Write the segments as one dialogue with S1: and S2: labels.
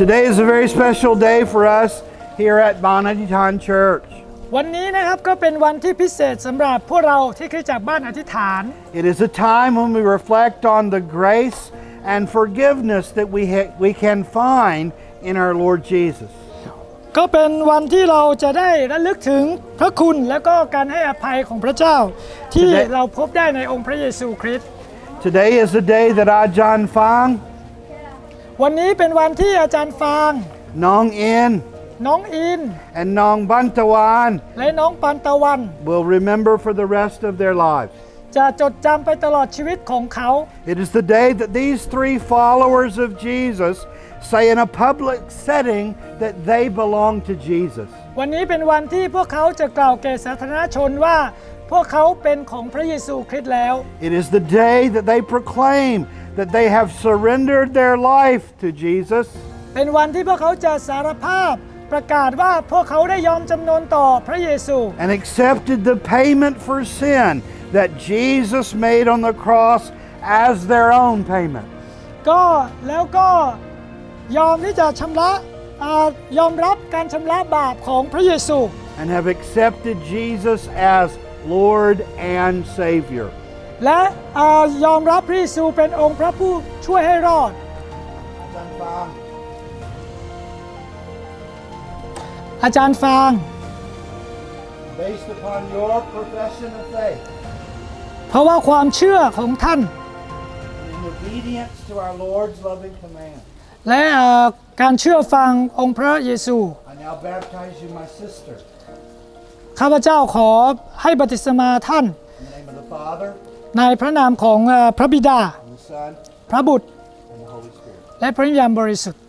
S1: Today is a very special day for us here at Bonaditan Church.
S2: วันนี้นะครับก็เป็นวันที่พิเศษสำหรับพวกเราที่คริสตจักรบ้านอธิษฐาน
S1: It is a time when we reflect on the grace and forgiveness that we, ha- we can find in our Lord Jesus.
S2: ก็เป็นวันที่เราจะได้ระลึกถึงพระคุณและก็การให้อภัยของพระเจ้า ที่
S1: Today-
S2: เราพบได้ในองค์พระเยซูคริสต์
S1: Today is the day that Ajahn Fang,
S2: วันนี้เป็นวันที่อาจารย์ฟาง
S1: Nong In,
S2: น้องอิน
S1: and Nong Bantawan
S2: และน้องปันตะวัน
S1: will remember for the rest of their lives.
S2: จะจดจำไปตลอดชีวิตของเขา
S1: It is the day that these three followers of Jesus say in a public setting that they belong to Jesus.
S2: วันนี้เป็นวันที่พวกเขาจะกล่าวแก่สาธารณชนว่า พวกเขาเป็นของพระเยซูคริสต์แล้ว
S1: It is the day that they proclaim that they have surrendered their life to Jesus
S2: เป็นวันที่พวกเขาจะสารภาพ ประกาศว่าพวกเขาได้ยอมจำนนต่อพระเยซู
S1: and accepted the payment for sin that Jesus made on the cross as their own payment.
S2: ก็แล้วก็ยอมที่จะชำระอายอมรับการชำระบาปของพระเยซู
S1: and have accepted Jesus as Lord and Savior.
S2: และอายอมรับพระเยซูเป็นองค์พระผู้ช่วยให้รอดอาจารย์ฟาง
S1: Based upon your profession of faith
S2: เพราะว่าความเชื่อของท่าน
S1: and in obedience to our Lord's loving command,
S2: และเอ่อการเชื่อฟังองค์พระเยซู
S1: I now baptize you, my sister,
S2: ข้าพเจ้าขอให้บัติศมาท่าน
S1: in the name of the Father,
S2: ในพระนามของเอ่อพระบิดา
S1: and the Son,
S2: พระบุตร
S1: and the Holy Spirit.
S2: และพระวิญญาณบริสุทธิ์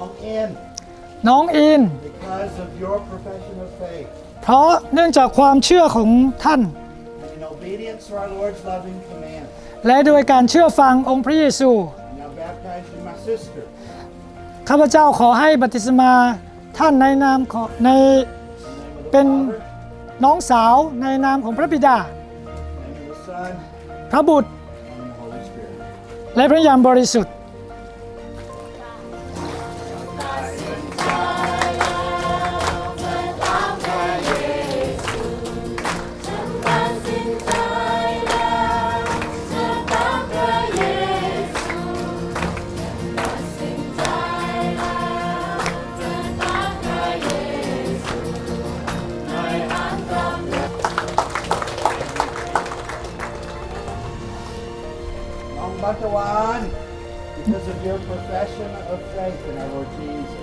S1: Long in,
S2: น้องอิน
S1: because of your profession of faith
S2: เพราะเนื่องจากความเชื่อของท่าน
S1: and in obedience to our Lord's loving command,
S2: และโดยการเชื่อฟังองค์พระเยซู
S1: I now baptize you, my sister,
S2: ข้าพเจ้าขอให้บัติศมาท่านในนามของใน
S1: in the name of the
S2: Ben-
S1: Father,
S2: น้องสาวในนามของพระบิดา
S1: in the name of the Son,
S2: พระบุตร
S1: and the Holy Spirit.
S2: และพระวิญญาณบริสุทธิ์
S1: Long Bantawan, because of your profession of faith in our Lord Jesus.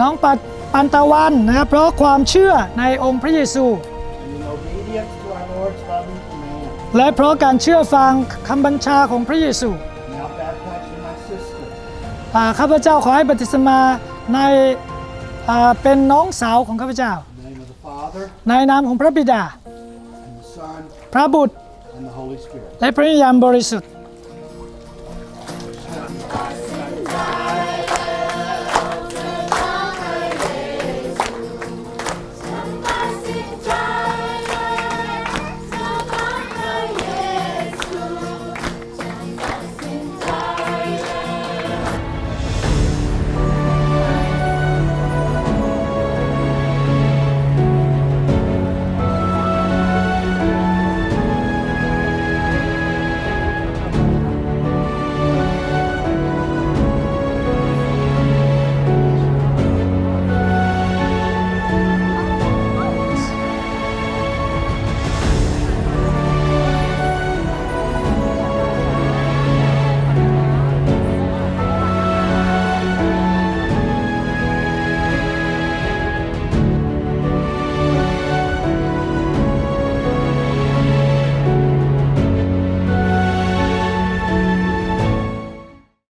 S2: น้องปัดปันตะวันนะครับเพราะความเชื่อในองค์พระเยซู
S1: and in obedience to our Lord's loving command.
S2: และเพราะการเชื่อฟังคำบัญชาของพระเยซู
S1: Now baptize you, my sister,
S2: อ่าข้าพเจ้าขอให้บัติศมาในอ่าเป็นน้องสาวของข้าพเจ้า
S1: in the name of the Father,
S2: ในนามของพระบิดา
S1: and the Son,
S2: พระบุตร
S1: and the Holy Spirit.
S2: และพระวิญญาณบริสุทธิ์